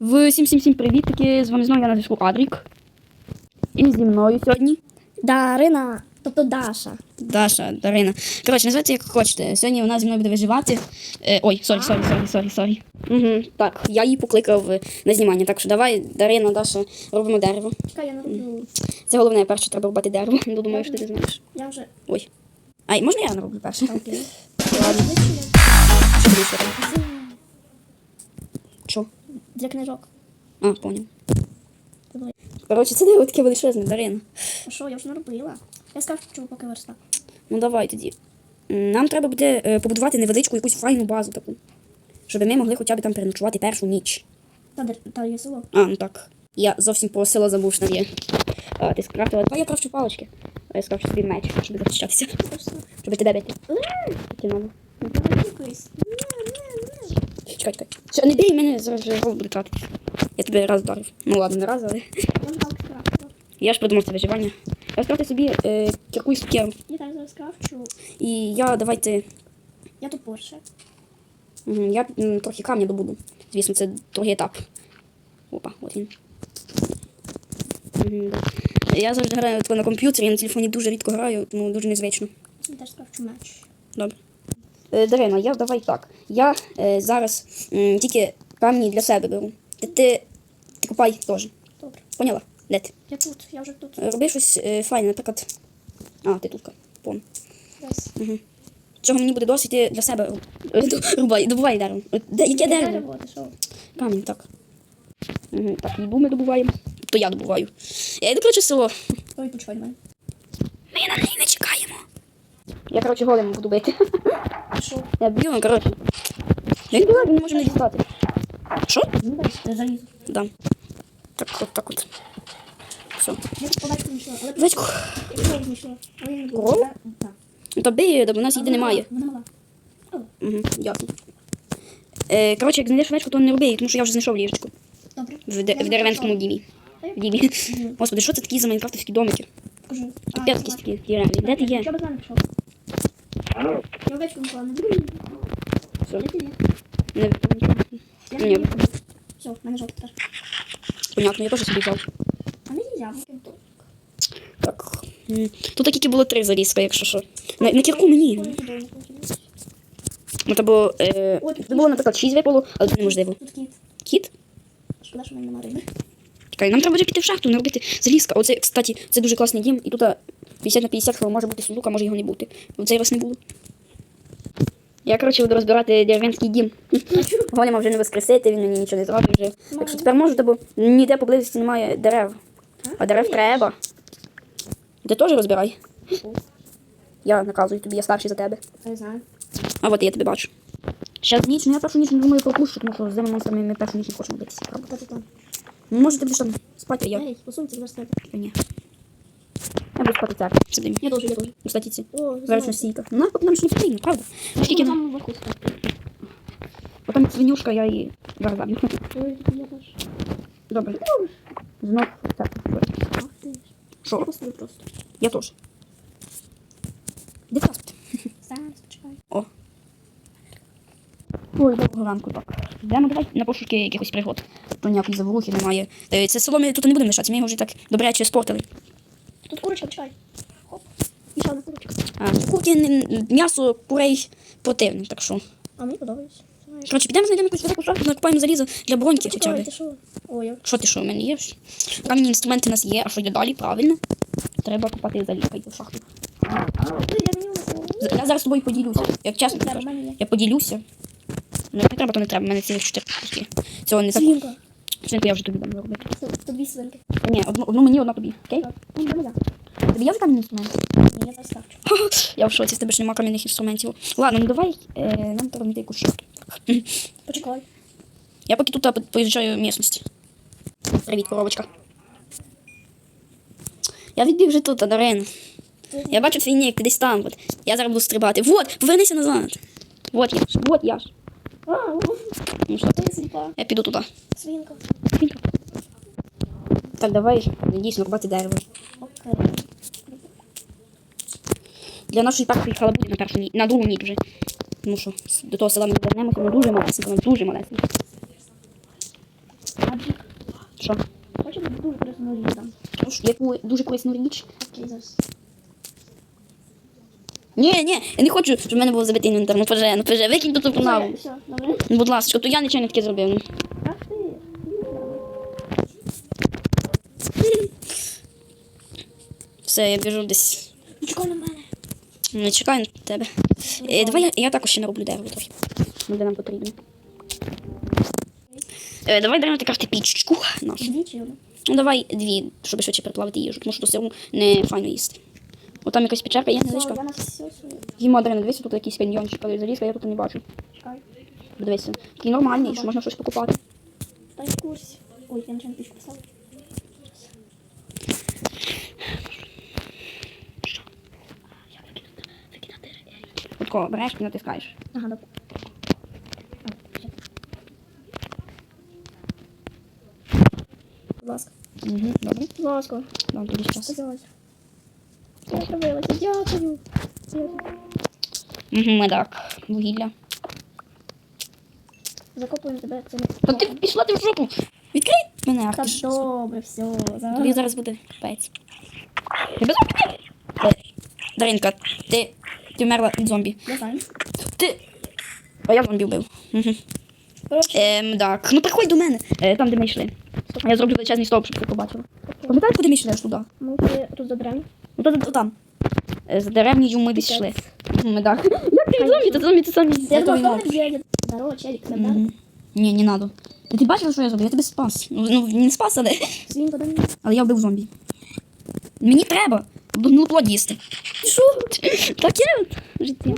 Всім всім всім привіт, таки з вами знову я на зв'язку Адрік. І зі мною сьогодні Дарина, тобто Даша. Даша, Дарина. Коротше, називайте як хочете. Сьогодні вона зі мною буде виживати. Е, ой, сорі, сорі, сорі, сорі, сорі. Угу, так, я її покликав е, на знімання. Так що давай, Дарина, Даша, робимо дерево. Чекай, я не роблю. Це головне, перше треба рубати дерево. Ну, думаю, що ти знаєш. Я вже. Ой. Ай, можна я нароблю перше? Окей. Ладно. Що тобі ще робити? Що? Для книжок. А. Давай. Коротше, це дерево таке величезне, Дарина. А що, я вже не робила. Я скажу, чого поки верста. Ну давай тоді. Нам треба буде е, побудувати невеличку якусь файну базу таку. Щоб ми могли хоча б там переночувати першу ніч. Та, та є село. А, ну так. Я зовсім по село забув, що там є. А, ти скрафтила. Давай я крафчу палички. А я скрафчу собі меч, щоб захищатися. Щоб тебе бити. Ти надо. Давай якось. Ні, ні, ні. Чекай, чекай. Що, не бій мене, зараз тратити. Я тебе раз вдарив. Ну ладно, не раз, але. Я ж придумав це виживання. Я скрафтив собі е, кірку і сукеру. Я так зараз скрафчу. І я давайте. Я тут порше. Я м, трохи камня добуду. Звісно, це другий етап. Опа, от він. Мгм, да. Я завжди граю на комп'ютері, я на телефоні дуже рідко граю, тому дуже незвично. Я теж скрафчу меч. Добре. Е, Дарина, я давай так. Я е, зараз м, тільки камні для себе беру. Ти, ти, ти копай теж. Добре. Поняла? Де ти? Я тут, я вже тут. Роби щось е, файне, наприклад. А, ти тут. Пон. Десь. Чого мені буде досить, ти для себе е, рубай, добувай дерево. Е, Де, яке дерево? Дерево, ти що? Камінь, так. Угу, так, їду ми добуваємо. То я добуваю. Я йду, коротше, в село. Ой, почекай до мене. Ми на неї не чекаємо. Я, коротше, голим буду бити. А? Я б'ю, ну, коротше. Він бігає, він може не дістати. Що? Ну, дай, я залізу. Да. Так, от так от. Все. Я побачив знайшла, але Вечку. я кров знайшла. Але я не буду. Кров? Так. Ну, бо у нас їди немає. Вона мала. Угу, ясно. Е, коротше, як знайдеш вечку, то не роби, її, тому що я вже знайшов ліжечку. Добре. В, де, в деревенському дімі. Дімі. Господи, що це такі за майнкрафтовські домики? Кажи. А, Капець якісь такі. Де ти є? Що без мене пішов? Я овечку не. Все. Я. Не нічого. Ні. Все, в мене жовтий теж. Понятно, я теж собі взяв. А не нельзя. Так. Тут тільки було три залізка, якщо що. На, на кірку мені. Ну, то було, е, тут було, наприклад, шість випало, але це неможливо. Тут кіт. Кіт? Шкода, що в мене немає риби. Чекай, нам треба вже піти в шахту, не робити залізка. Оце, кстати, це дуже класний дім, і тут 50 на 50 що може бути сундук, а може його не бути. В цей раз не було. Я, коротше, буду розбирати дерев'янський дім. Голема вже не воскресити, він мені нічого не зробить вже. Так що тепер можу, бо ніде поблизості немає дерев. А дерев треба. Ти теж розбирай. Я наказую тобі, я старший за тебе. Я знаю. А от я тебе бачу. Ще ніч, ну я першу ніч не думаю пропущу, тому що з цими монстрами ми першу ніч не хочемо битися? Ну, може ти будеш там спати, а я. Зараз тебе. Ні. Я буду спати так. Я теж, я теж. Кстати, ці. О, Зараз на стійка. Ну, нам ж не потрібно, правда? Ну, скільки нам? там вверху спати. Потім свинюшка, я її зараз. Ой, я теж. Добре. Знов так. Ах ти. Я Що? поставлю просто. Я теж. Де каспт? Зараз, чекай. О. Ой, доброго ранку, так. Йдемо давай на пошуки якихось пригод. То ніякої заврухи немає. Е, Це село тут не будемо лишатися, ми його вже так добряче спортили. Курочка, чекай. Хоп. І ще одна курочка. А, курки, не- м'ясо, курей противне, так що. А мені подобається. Знаєш. Коротше, підемо знайдемо якусь велику шахту, накопаємо залізо для броньки хоча б. що? Я- ти що, в мене є? Кам'яні інструменти у нас є, а що йде далі? Правильно. Треба копати залізо в шахту. Я мені не З- Я зараз з тобою поділюся. Як чесно тобі кажу. мене є. Я поділюся. Ну, не треба, то не треба. У мене цілих чотири куски. Цього не так. Свинку я вже тобі дам робити. Тут дві свинки. Ні, одну, одну мені, одна тобі. Окей? Так. Ну, де моя? Тобі є вже інструменти? Ні, я поставчу. Я в шоці, з тебе ж нема кам'яних інструментів. Ладно, ну давай, е, нам треба знайти якусь шахту. Почекай. Я поки тут по- поїжджаю місцевість. Привіт, коробочка. Я відбіг вже тут, Дарин. Я бачу твій нік, ти десь там. От. Я зараз буду стрибати. Вот, повернися назад. Вот я ж, вот я ж. Ну що, ти я піду туди. Свинка. Свинка. Так, давай, дійсно, рубати дерево. Окей. Для нашої першої халабути на першу ніч, на другу ніч вже. Тому що до того села ми повернемося, воно дуже малесенько, воно дуже малесенько. Що? Хочу дуже корисну річ там. Ну, ж, Яку дуже корисну річ. Окей, зараз. Ні, ні, я не хочу, щоб в мене був забитий інвентар. Ну поже, ну поже, викинь тут канал. Все, добре. Ну, будь ласка, то я нічого не таке зробив. ну. Ах ти. Все, я біжу десь. Чекай на мене. Не чекаю на тебе. Е, давай я, я також ще нароблю дерево трохи. Ну, де нам потрібно. Е, давай даремо крафти пічечку нашу. Ну давай дві, щоб швидше переплавити їжу, тому що все не файно їсти. От там якась печерка є невеличка. я на все дивися, тут якийсь каньйончик, але залізка я тут не бачу. Чекай. Дивися. Такий нормальний, що можна щось покупати. Та й в курсі. Ой, я нічого не пічку писав. От береш і натискаєш. Ага, добре. Будь ласка. Угу, добре. Будь ласка. Дам тобі час. Я пробилася. Дякую. Дякую. Угу, медак. Вугілля. Закопуємо тебе цим. Та ти пішла ти в жопу. Відкрий мене, Та Артур. добре, все. Тобі Зараз. буде капець. Е, Даринка, ти, ти вмерла від зомбі. Я знаю. Ти. А я зомбі вбив. Угу. Ем, так. Ну приходь до мене. Е, там, де ми йшли. Я зроблю величезний стовп, щоб ти побачила. Пам'ятаєш, куди ми йшли аж туди? ми йшли тут за деревню. Ну, то, то там. Е, За деревнею ми десь йшли. Ми так. Як ти зомбі? Та зомбі це самі Я готові думала, мовки. Здорово, челік, не. Мгм. Ні, не надо. Та ти бачила, що я зробив? Я тебе спас. Ну, ну не спас, але, Свін подай мені. але я вбив зомбі. Мені треба. Буду плод їсти. Що? Таке життя.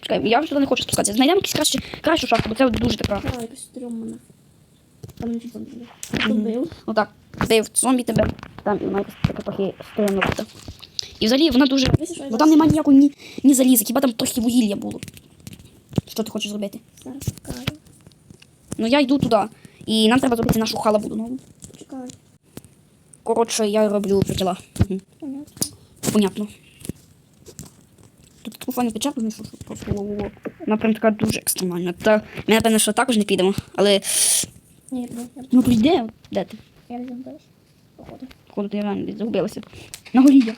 Чекай, я вже туди не хочу спускатися. Знайдемо якусь краще, кращу шахту, бо це дуже така. А, якось стрьомна. Там не чуть не Тут бив. Отак. Бив зомбі тебе. Там і вона якась така трохи буде. І взагалі вона дуже. Бо там немає ніякої ні, ні заліза, хіба там трохи вугілля було. Що ти хочеш зробити? Зараз покажу. Ну я йду туди. І нам треба зробити нашу халабуду нову. Чекай. Коротше, я роблю притіла. Угу. Понятно. Тут файну печатку знайшов, що просто. Вона прям така дуже екстремальна. Та ми, напевно, що також не підемо. Але Ні, я я ну то йде. Де ти? я не знаю. Походу. Походу, ти реально десь загубилася. На горі я.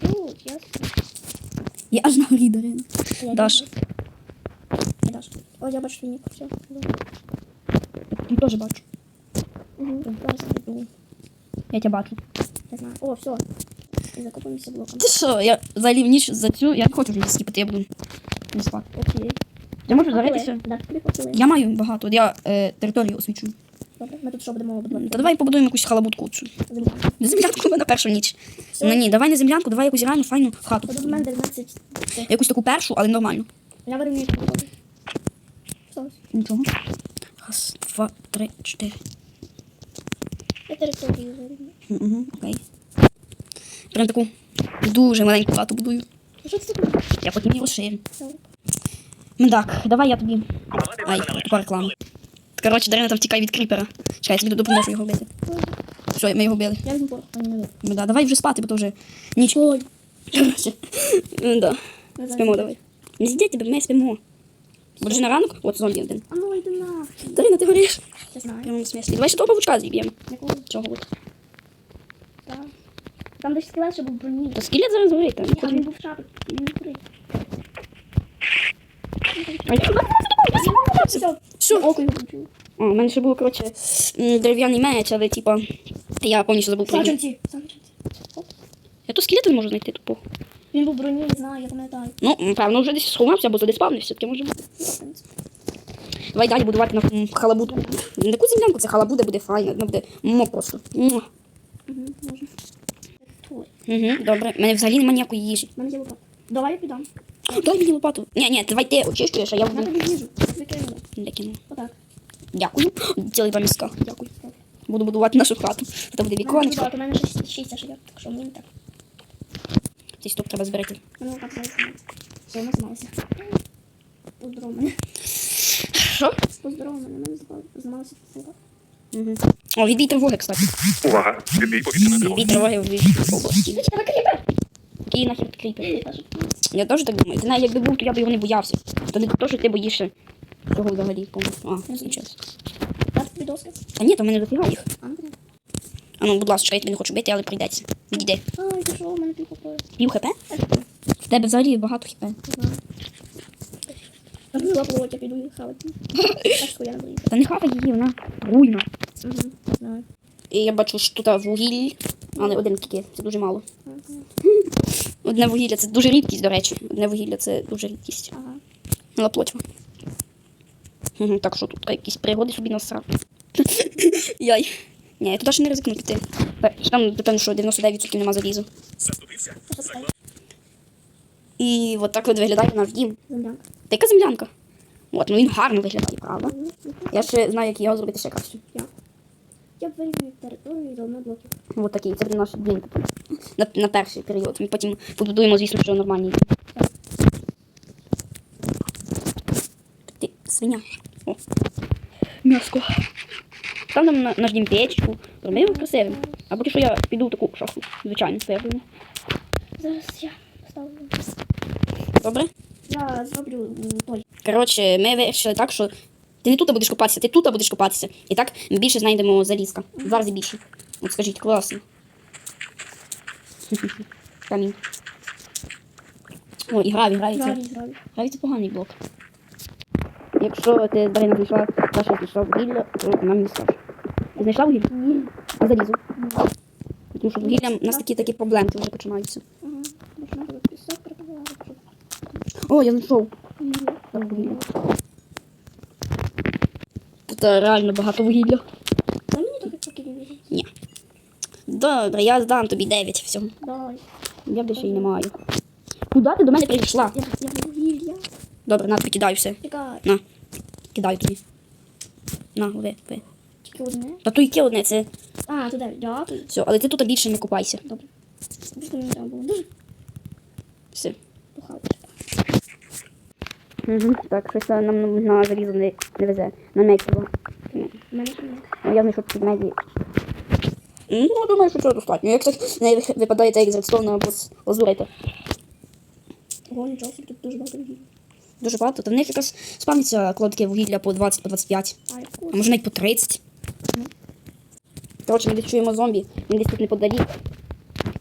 Тут, ясно. Я аж на горі, Дарина. Я Даш. Даш. О, я бачу нік. Все. Я теж бачу. Угу. Зараз я. Я тебе бачу. Не знаю. О, все. І закупимося блоком. Ти що, я взагалі в ніч за цю, я не хочу скіпати, я буду не спати. Окей. Я можу заритися. Да, тобі. Я маю багато, от я е, територію освічую. Добре, ми тут що будемо будувати? Та давай побудуємо якусь халабутку цю. Земля. Землянку на першу ніч. Все. Ну ні, давай не землянку, давай якусь реальну файну хату. Тут у мене 19. Якусь таку першу, але нормальну. Я вирівнюю. Що? Нічого. Раз, два, три, чотири. Я територію. Угу, окей. Прям таку дуже маленьку хату будую. Що це таке? Я потім її розширю. Так, давай я тобі. Ай, тупа реклама. Коротше, Дарина там втікає від кріпера. Чекай, я тобі допоможу його вбити. Все, ми його вбили. Я візьму порох, а не вийду. Ну, да, давай вже спати, бо то вже ніч. Коротше. Ну, да. Спимо давай. Не тебе, ми спимо. Бо вже на ранок, от зомбі один. А ну йди нахуй. Дарина, ти гориш? Я знаю. В прямому смислі. Давай ще того павучка зіб'ємо. Якого? Чого от? Так. Там десь скелет, що був броні. Та скелет зараз горить, там. Ні, а він був шапі. Він не курить. Все. Що? Око його включив. О, у мене ще був, коротше, м, дерев'яний меч, але типа. Я повністю забув про нього. Саджанці. Саджанці. Я тут скелети не можу знайти тупо. Він був броні, не знаю, я пам'ятаю. Ну, певно, вже десь сховався або задеспавнився, таке може бути. Ну, в принципі. Давай далі будувати на халабуду. Не таку землянку, це халабуда буде файна, вона буде мо просто. Муа. Мгм, Можна. Той. Угу, добре. Мене взагалі немає ніякої їжі. У мене є лопата. Давай я підам. Дай мені лопату. Ні, ні, давай ти очищуєш, а я Я вб'ю. тобі їжу. Викинула. Не. Отак. Дякую. Цілий два міска. Дякую. Буду будувати нашу хату. Це буде віконечко. у мене шість- шість аж є, так що мені так. Цей стоп треба зберегти. Мене лопата немає. Все, ми зламалися. Поздоров мене. Що? Мене, зламалася. Угу. О, відбій тривоги, кстати. Увага! Відбій повітряної Відбій тривоги. в області. Тебе кріпер! Який нахер кріпер? Я теж. Так думаю. Ти навіть якби був, то я б його не боявся. То не то, що ти боїшся цього взагалі. А, Тобі доски? Та ні, то в мене дофіга їх. А, ну. А ну, будь ласка, я тебе не хочу бити, але прийдеться. Відійди. Ай, ти що, у мене тільки крові. Пів хп? В тебе взагалі багато хп. Знаю. Розбила плоть, я піду їх хавати. Я. Та не хавай її, вона руйна. Угу, знаю. І я бачу, що тут вугіль, але один тільки, це дуже мало. Одне вугілля це дуже рідкість, до речі. Одне вугілля це дуже рідкість. Ага. Але плоть. Так що тут якісь пригоди собі насрав. Яй. Ні, я туди ще не ризикну піти. Там, напевно, що 99% нема залізу. І от так от виглядає наш дім. Землянка. Та яка землянка? От, ну він гарно виглядає, правда? Я ще знаю, як його зробити ще краще. Я. Я вирівнюю територію і заодно блоків. Ось такий, це буде наш дім такий. На, на перший період. Ми потім побудуємо, звісно, що нормальний. Ти свиня. О. М'яско. Став нам на наш дім печку, зроби його красивим. А поки що я піду в таку шахту, звичайно, першу. Зараз я ставлю. Добре? Я зроблю той. Коротше, ми вирішили так, що ти не тут будеш копатися, ти тут будеш копатися. І так ми більше знайдемо залізка. Два рази більше. От скажіть, класно. Камінь. О, і гравій, гравій. це- Гравій, гравій. Це поганий блок. Якщо ти Дарина знайшла, Саша знайшла вугілля, то нам не скажеш. Ти знайшла вугілля? Ні. А залізу? Тому що вугіллям у нас такі такі проблемки вже починаються. Ага. Можна буде пісок прикладати, щоб О, я знайшов. Так, вугілля. Тут е, реально багато вугілля. Дай мені трохи покидів. Ні. Добре, я здам тобі 9 всього. Дай. Я більше й не маю. Куди ти до мене прийшла? Я, я вугілля. Добре, на, кидаю все. Чекай. На. Кидаю тобі. На, ви, ви. Тільки одне. Та то яке одне, це. А, туди. Дякую. Все, але ти тут більше не купайся. Добре. Просто мені треба було дуже Все. Так, щось нам на залізо не, не везе. На меч було. Ну, я знайшов під меді. Ну, думаю, що цього достатньо. Якщо не випадає цей екзерстон або з. Ого, нічого тут дуже багато вугілля. Дуже багато. Та в них якраз спавниться кладки вугілля по 20, по 25. А, може навіть по 30. Коротше, ми десь зомбі, він десь тут неподалік.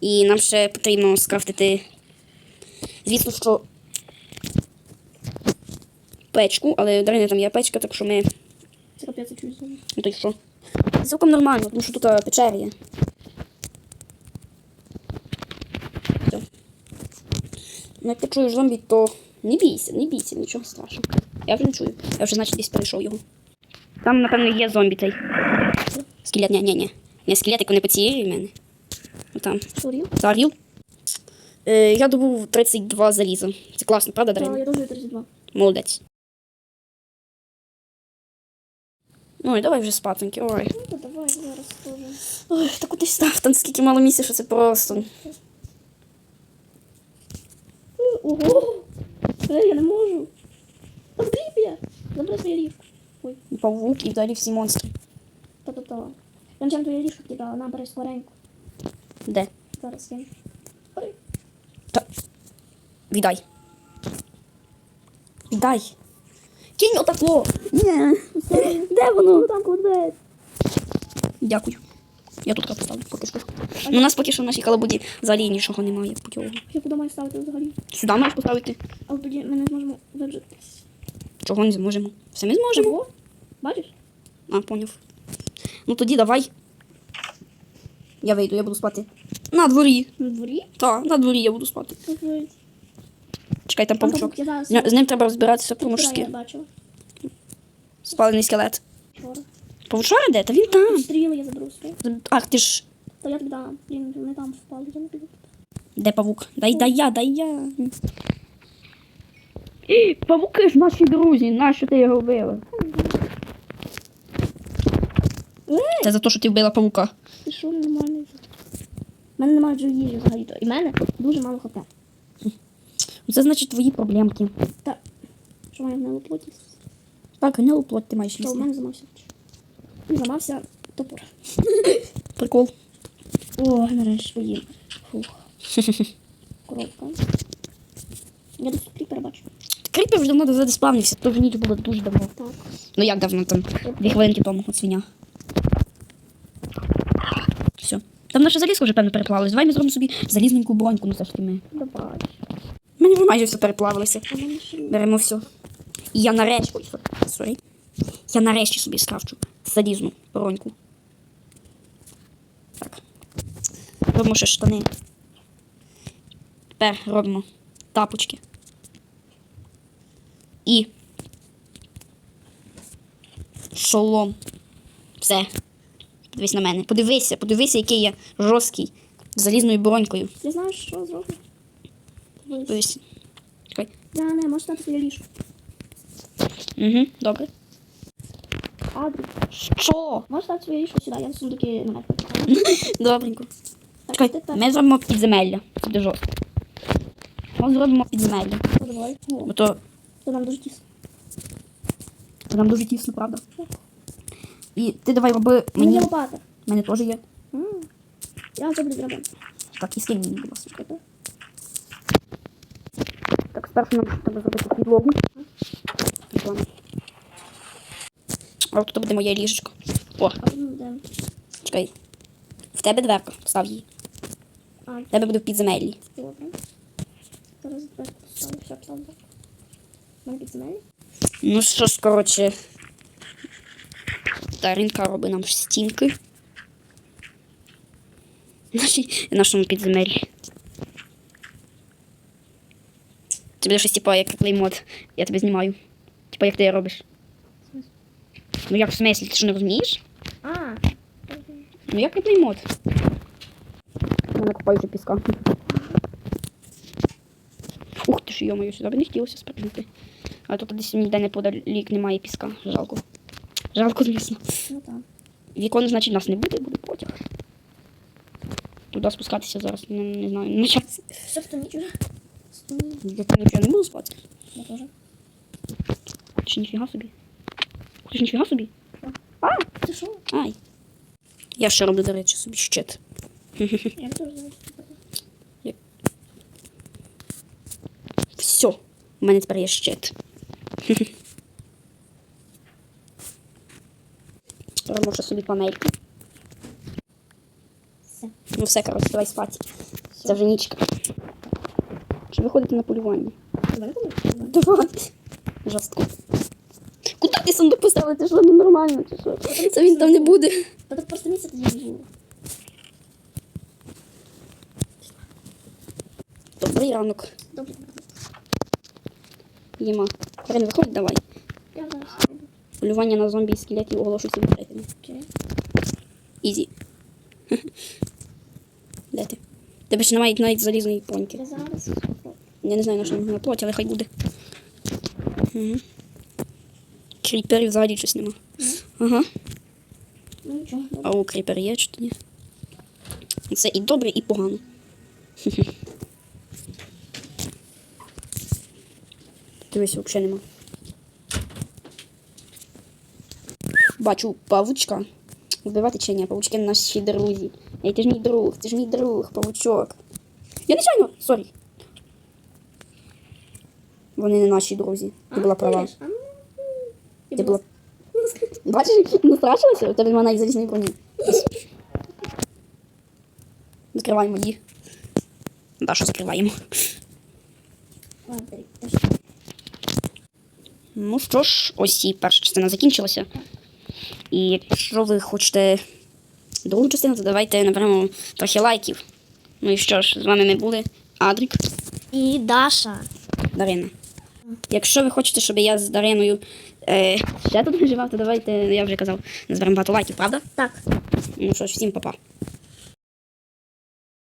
І нам ще потрібно скрафтити. Звісно, що печку, але Дарини там є печка, так що ми. Це капець, чую. Ну то й що? Цілком нормально, тому що тут а, печери є. Ну, як ти чуєш зомбі, то не бійся, не бійся, нічого страшного. Я вже не чую. Я вже, значить, десь перейшов його. Там, напевно, є зомбі цей. Скелет, ні, ні, ні. Не скелетик, вони по цієї в мене. Там. Сорі. Е, я добув 32 заліза. Це класно, правда, Так, я дуже 32. Молодець. Ну і давай вже спатоньки, ой. Ну, давай зараз теж. Ой, та куди став? Там скільки мало місця, що це просто. Ого! Ей, я не можу. Подбіп'я! Забери своє ліжко. Ой, І павук, і взагалі всі монстри. та-та-та. Я начем твоє ліжко кидала, на, бери скоренько. Де? Зараз я. Бери. Та. Віддай. Віддай. Кинь отако. Ні. Де воно? Ну там куди? Дякую. Я тут поставлю поки що. Ну, у нас поки що в нашій калабуді взагалі нічого немає. Путього. Я куди маю ставити взагалі? Сюди маєш поставити. Але тоді ми не зможемо вибратися. Чого не зможемо? Все ми зможемо. Чого? Бачиш? А, поняв. Ну тоді давай. Я вийду, я буду спати. На дворі. На дворі? Так, на дворі я буду спати. Чекай, там павучок. З ним треба розбиратися про я бачила. Спалений скелет. Вчора. Павучора де? Та він там. Стріли я заберу свої. Ах, ти ж. То я тобі дам. Блін, вони там впали, я не піду. Де павук? Дай, дай я, дай я. Ей, павуки ж наші друзі, нащо ти його вбила? Це за те, що ти вбила павука. ти що нормальний? У мене немає вже їжі взагалі. І в мене дуже мало хп. Це значить твої проблемки. Та, що має в мене плоті? Так, не плоть ти маєш у їсти. мене замався? І замався топор. Прикол. О, нарешті поїм. Фух. Коробка. Я тут кріпера бачу. Кріпер вже давно назад спавнився, то ніч було дуже давно. Так. Ну як давно там? Дві хвилинки тому, от свиня. Все. Там наша залізка вже певно переплавилась. Давай ми зробимо собі залізненьку броньку, ну все ж таки ми. Давай. У мене вже майже все переплавилося. А. Беремо все. І я нарешті. Ой, сорі. Я нарешті собі скрафчу залізну броньку. Так. Робимо ще штани. Тепер робимо тапочки. І. Шолом. Все. Подивись на мене. Подивися, подивися, який я жорсткий. З залізною бронькою. Ти знаєш, що зроблю? Дивись. Подивись. Чекай. Да, не, можеш стати своє ліжко. Угу, добре. Адрі. Що? Можеш стати своє ліжко сюди, я сундуки наверх. Добренько. Чекай, ми зробимо підземелля. Це буде жорстко. Ми зробимо підземелля. Ну, Давай. Бо то, то нам дуже тісно. то нам дуже тісно, правда? І ти давай роби Мені мені. є У мене теж є. М. Я зроблю драбин. Так, і скинь мені, будь ласка. Так, спершу нам треба зробити підлогу. Ладно. А тут буде моє ліжечко. О, чекай. В тебе дверка, став її. В тебе буде в підземеллі. добре. Зараз дверку поставлю, все, поставлю. Мене підземелі? Ну що ж, коротше. Таринка робить нам стінки. Нашій, нашому підземеллі. Це буде щось типу, як плеймод. Я тебе знімаю. Типа, як ти робиш. Ну як в смислі, ти що не розумієш? А, Ну як і плеймод. Я накопаю вже піска. Ух ти ж, йомою, сюди б не хотілося спригнути. А тут десь ніде неподалік немає піска. Жалко. Жалко, звісно. ну так. Вікон, значить, нас не буде, буде потяг. Туди спускатися зараз, не, не знаю, на час. Все, хто нічого. Я там нічого не буду спати. Я теж. Чи ніфіга собі? Ти ж ніфіга собі? Ти що? Ай. Я ще роблю, до речі, собі щит. Я теж. Все. У мене тепер є щит. Робимо ще собі панельки. Все. Ну все, коротше, давай спати. Це вже нічка. Чи виходити на полювання? Давай. Давай. Жорстко. Ти сундук поставила? Ти що, ну нормально, чи що? Це він там не буде. Та просто місце тоді не було. Добрий ранок. Добре. Єма. Карин, виходь, давай. Я зараз. Полювання на зомбі і скелетів оголошується відкритими. Окей. Ізі. Де ти? Тебе ще немає навіть залізної поньки. Я зараз. Я не знаю, на що на плоті, але хай буде. Угу. Кріперів взагалі щось нема. Ага. Ну нічого. А у кріпер є чи ні? Це і добре, і погано. Дивись, взагалі нема. Бачу павучка. Вбивати чи ні? Павучки наші друзі. Ей, ти ж мій друг, ти ж мій друг, павучок. Я нечайно, сорі. Вони не наші друзі. Ти була права. І Ти було. Бачиш, не страшилася? У тебе немає навіть залізної броні. Закриваємо її. Дашу закриваємо. Ладно, бери, теж. Ну що ж, ось і перша частина закінчилася. І якщо ви хочете другу частину, то давайте наберемо трохи лайків. Ну і що ж, з вами ми були Адрік, І Даша. Дарина. Якщо ви хочете, щоб я з Дариною е, ще тут жива, то давайте, я вже казав, назберемо багато лайків, правда? Так. Ну що ж, всім па-па.